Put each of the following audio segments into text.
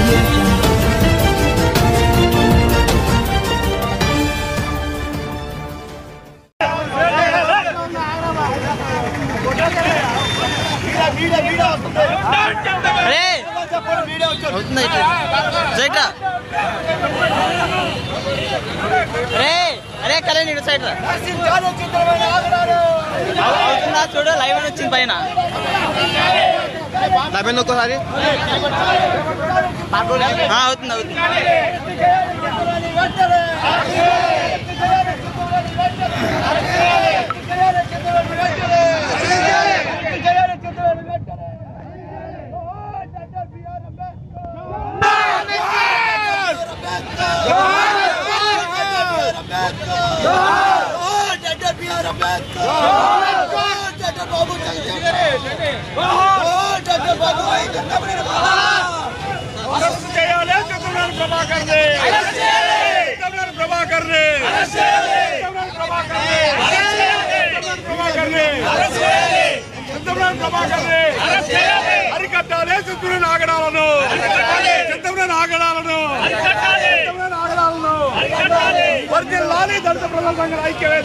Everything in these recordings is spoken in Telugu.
audio సైట్ రా అరే అరే కళ్యాణ్ ఇటు రా. అవుతుందా? చూడు లైవ్ అని వచ్చింది పైన. दाबे नको सारे हा होत ना Oh! అవుతుంది చేయాలి చంద్రబాబు ప్రభాకర్ చంద్రబాబు ప్రభాకర్ చంద్రబాబు ప్రభాకర్ అరికట్టాలి చంద్రుని ఆగడాలను చంద్రబాబు ఆగడాలను చంద్రబాబు ఆగడాలను వర్జిల్లాలి దళిత ప్రజల సంఘం ఐక్యవేద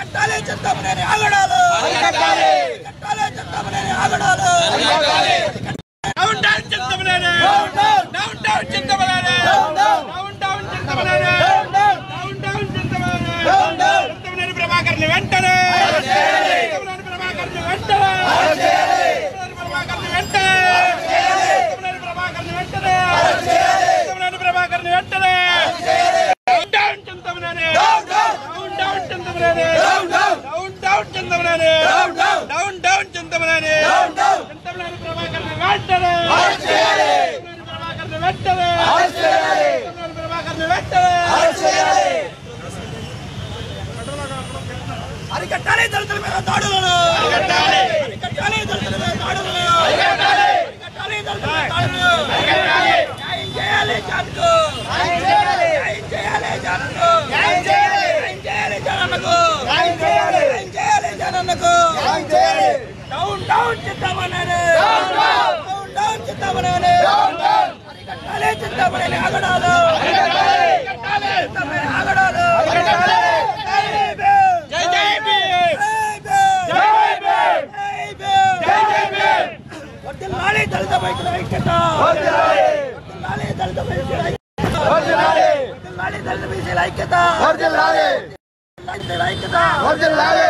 అరికట్టాలి చింతమనేని ఆగడాలు. అరికట్టాలి చింతమనేని ఆగడాలు down down Chintamaneni down down down Chintamaneni down down down Chintamaneni down down down Chintamaneni down down Chintamaneni ప్రభాకర్ని వెంటనే చింతమనేని ప్రభాకర్ని వెంటనే చింతమనేని ప్రభాకర్ని వెంటనే చింతమనేని ప్రభాకర్ని వెంటనే చింతమనేని ప్రభాకర్ని వెంటనే down down Chintamaneni down down Chintamaneni down down Chintamaneni down down Chintamaneni Chintamaneni ప్రభాకర్ని వెంటనే చింతమనేని ప్రభాకర్ని వెంటనే చింతమనేని ప్రభాకర్ని వెంటనే అరికట్టాలి దళితుల మీద దాడులను అరికట్టాలి అరికట్టాలి దళితుల మీద దాడులను అరికట్టాలి అరికట్టాలి దళితుల మీద దాడులను అరికట్టాలి న్యాయం చేయాలి జాతుకు న్యాయం చేయాలి. న్యాయం చేయాలి జాతుకు న్యాయం చేయాలి. న్యాయం చేయాలి జనన్నకు న్యాయం చేయాలి. జనన్నకు డౌన్ డౌన్ దళిత బైకుల ఐక్యత వర్ధిల్లాలి వర్ధిల్లాలి దళిత బైకుల ఐక్యత వర్ధిల్లాలి వర్ధిల్లాలి దళిత బీసీల ఐక్యత వర్ధిల్లాలి దళితుల ఐక్యత వర్ధిల్లాలి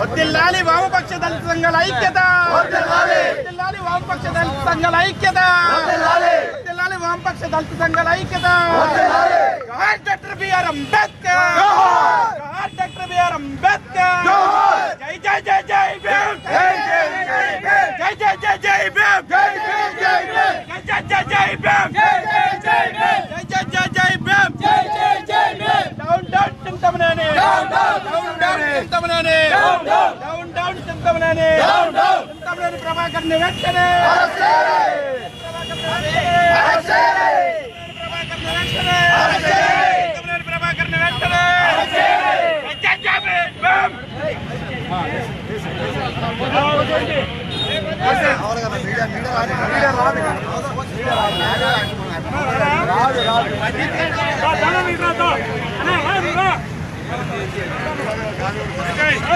వర్దిల్లాలి వామపక్ష దళిత సంఘాల ఐక్యత వర్ధిల్లాలి వర్దిల్లాలి వామపక్ష దళిత సంఘాల ఐక్యత వర్ధిల్లాలి వర్దిల్లాలి వామపక్ష దళిత సంఘాల ఐక్యత వర్ధిల్లాలి జోహార్ డాక్టర్ బిఆర్ అంబేద్కర్ జోహార్ జోహార్ డాక్టర్ బిఆర్ అంబేద్కర్ జోహార్ జై జై జై జై భీమ్ జై జై జై జై జై జై భీమ్ జై జై జై భీమ్ జై జై జై భీమ్ జై జై జై భీమ్ జై జై జై జై భీమ్ జై జై జై Bhim down down Chintamaneni down down down down Chintamaneni down down down down Chintamaneni down down Chintamaneni ప్రభాకర్ని వెంటనే అరెస్ట్ చేయాలి అరెస్ట్ చేయాలి ప్రభాకర్ని వెంటనే అరెస్ట్ చేయాలి చింతమనేని వెంటనే అరెస్ట్ చేయాలి జై జై జై భీమ్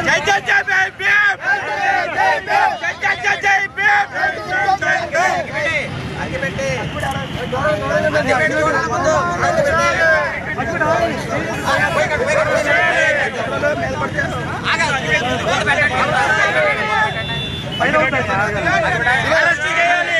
జై జై జై భీమ్ జై జై జై జై భీమ్ అన్ని పెట్టి అన్ని పెట్టి చేయాలి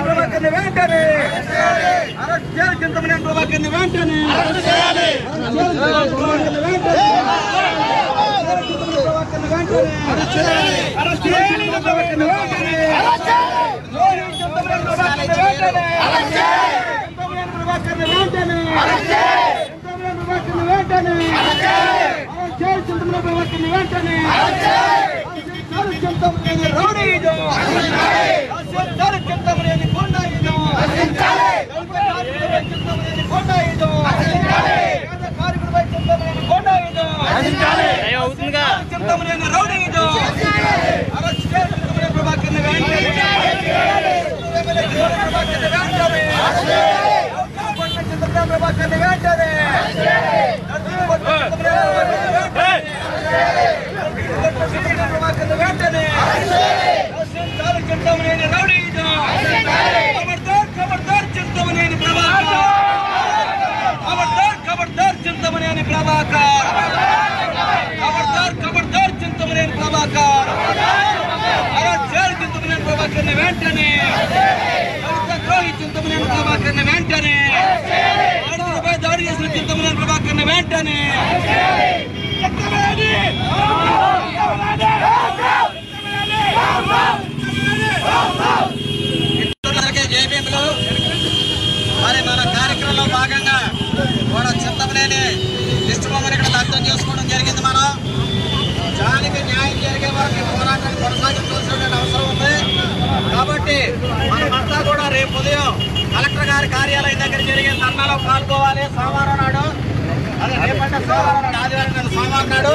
ప్రభాకర్ని వెంటనే! అరెస్ట్ చేయాలి చింతమనేని ప్రభాకర్ని వెంటనే అరెస్ట్ చేయాలి ప్రభాకర్ని వెంటనే ప్రభాకర్ని వెంటనే అరెస్ట్ చేయాలి అరెస్ట్ చేయాలి ప్రభాకర్ని వెంటనే అరెస్ట్ చేయాలి చింతమనేని ప్రభాకర్ని వెంటనే అరెస్ట్ చేయాలి చింతమనేని ప్రభాకర్ని వెంటనే అరెస్ట్ చేయాలి చింతమనేని ప్రభాకర్ని వెంటనే అరెస్ట్ చేయాలి చింతమనేని ప్రభాకర్ని వెంటనే అరెస్ట్ చేయాలి చింతమనేని రౌడీజం అసెంటారు చింతమనేని కొండాయిజం అసెంటాలి చింతమనేని కొండాయిజం అసెంటాలి పేద కార్మికులపై చింతమనేని కొండాయిజం అసెంటాలి టైం అవుతుందిగా చింతమనేని రౌడీజం అరెస్ట్ చేయాలి చింతమనేని వెంటనే ఎమ్మెల్యే ప్రభాకర్ని వెంటనే దళిత ద్రోహి చింతమనేని ప్రభాకర్ని వెంటనే ఆడవారిపై దాడి చేసిన చింతమనేని ప్రభాకర్ని వెంటనే మరి మన కార్యక్రమంలో భాగంగా కూడా చింతమనేని లిస్టు బొమ్మను ఇక్కడ దగ్ధం చేసుకోవడం జరిగింది మనం. దానికి న్యాయం జరిగే వరకు ఈ పోరాటాన్ని కొనసాగించాల్సిన అవసరం ఉంది. కాబట్టి మనమంతా కూడా రేపు ఉదయం కలెక్టర్ గారి కార్యాలయం దగ్గర జరిగే ధర్నాలో పాల్గొవాలి. సోమవారం నాడు అదే రేపంటే సోమవారం నాడు ఆదివారం నాడు సోమవారం నాడు.